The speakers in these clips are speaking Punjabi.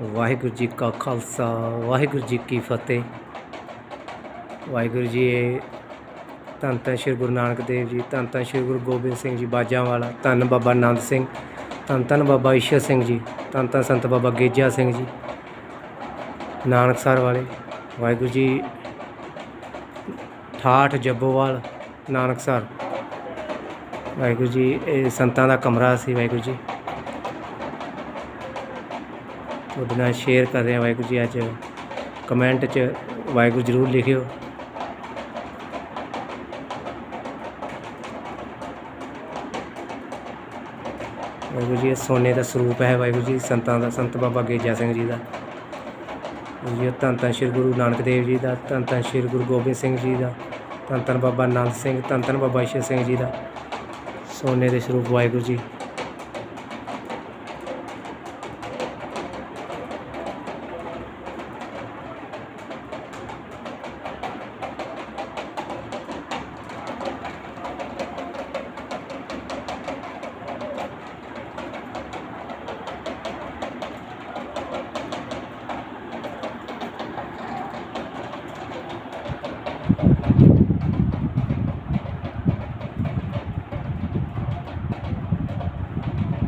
ਵਾਹਿਗੁਰੂ ਜੀ ਕਾ ਖਾਲਸਾ, ਵਾਹਿਗੁਰੂ ਜੀ ਕੀ ਫਤਿਹ। ਵਾਹਿਗੁਰੂ ਜੀ ਧੰਨ ਧੰਨ ਸ਼੍ਰੀ ਗੁਰੂ ਨਾਨਕ ਦੇਵ ਜੀ, ਧੰਨ ਧੰਨ ਸ਼੍ਰੀ ਗੁਰੂ ਗੋਬਿੰਦ ਸਿੰਘ ਜੀ ਬਾਜਾਂ ਵਾਲਾ, ਧੰਨ ਬਾਬਾ ਆਨੰਦ ਸਿੰਘ, ਧੰਨ ਧੰਨ ਬਾਬਾ ਈਸ਼ਰ ਸਿੰਘ ਜੀ, ਧੰਨ ਧੰਨ ਸੰਤ ਬਾਬਾ ਗੇਜਾ ਸਿੰਘ ਜੀ ਨਾਨਕਸਰ ਵਾਲੇ, ਵਾਹਿਗੁਰੂ ਜੀ, ਠਾਠ ਜੱਬੋਵਾਲ ਨਾਨਕਸਰ ਵਾਹਿਗੁਰੂ ਜੀ, ਇਹ ਸੰਤਾਂ ਦਾ ਕਮਰਾ ਸੀ, ਵਾਹਿਗੁਰੂ ਜੀ। ਤੁਹਾਡੇ ਨਾਲ ਸ਼ੇਅਰ ਕਰ ਰਿਹਾ ਵਾਹਿਗੁਰੂ ਜੀ, ਅੱਜ ਕਮੈਂਟ 'ਚ ਵਾਹਿਗੁਰੂ ਜ਼ਰੂਰ ਲਿਖਿਓ। ਵਾਹਿਗੁਰੂ ਜੀ, ਇਹ ਸੋਨੇ ਦਾ ਸਰੂਪ ਹੈ ਵਾਹਿਗੁਰੂ ਜੀ, ਸੰਤਾਂ ਦਾ, ਸੰਤ ਬਾਬਾ ਗੇਜਾ ਸਿੰਘ ਜੀ ਦਾ। ਜੀ, ਇਹ ਧੰਨ ਧੰਨ ਸ਼੍ਰੀ ਗੁਰੂ ਨਾਨਕ ਦੇਵ ਜੀ ਦਾ, ਧੰਨ ਧੰਨ ਸ਼੍ਰੀ ਗੁਰੂ ਗੋਬਿੰਦ ਸਿੰਘ ਜੀ ਦਾ, ਧੰਨ ਧੰਨ ਬਾਬਾ ਆਨੰਦ ਸਿੰਘ, ਧੰਨ ਧੰਨ ਬਾਬਾ ਈਸ਼ਰ ਸਿੰਘ ਜੀ ਦਾ। ਸੋਨੇ ਦੇ ਸਰੂਪ ਵਾਹਿਗੁਰੂ ਜੀ।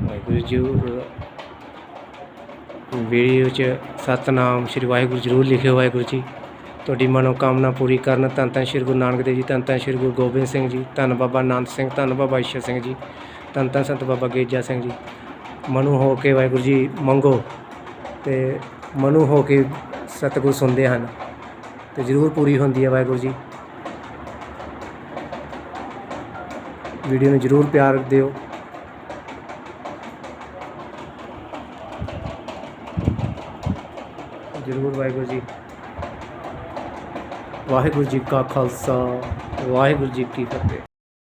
ਵਾਹਿਗੁਰੂ ਜੀ ਵੀਡੀਓ 'ਚ ਸਤਨਾਮ ਸ਼੍ਰੀ ਵਾਹਿਗੁਰੂ ਜ਼ਰੂਰ ਲਿਖਿਓ ਵਾਹਿਗੁਰੂ ਜੀ। ਤੁਹਾਡੀ ਮਨੋਕਾਮਨਾ ਪੂਰੀ ਕਰਨ ਧੰਨ ਧੰਨ ਸ਼੍ਰੀ ਗੁਰੂ ਨਾਨਕ ਦੇਵ ਜੀ, ਧੰਨ ਧੰਨ ਸ਼੍ਰੀ ਗੁਰੂ ਗੋਬਿੰਦ ਸਿੰਘ ਜੀ, ਧੰਨ ਬਾਬਾ ਆਨੰਦ ਸਿੰਘ, ਧੰਨ ਬਾਬਾ ਈਸ਼ਰ ਸਿੰਘ ਜੀ, ਧੰਨ ਧੰਨ ਸੰਤ ਬਾਬਾ ਗੇਜਾ ਸਿੰਘ ਜੀ। ਮਨੂ ਹੋ ਕੇ ਵਾਹਿਗੁਰੂ ਜੀ ਮੰਗੋ ਤੇ ਮਨੂ ਹੋ ਕੇ ਸਤਿਗੁਰ ਸੁਣਦੇ ਹਨ। ਤੇ ਜ਼ਰੂਰ ਪੂਰੀ ਹੁੰਦੀ ਹੈ ਵਾਹਿਗੁਰੂ ਜੀ। ਵੀਡੀਓ ਨੂੰ ਜ਼ਰੂਰ ਪਿਆਰ ਦਿਓ। ਜ਼ਰੂਰ ਵਾਹਿਗੁਰੂ ਜੀ। ਵਾਹਿਗੁਰੂ ਜੀ ਕਾ ਖਾਲਸਾ, ਵਾਹਿਗੁਰੂ ਜੀ ਕੀ ਫਤਿਹ।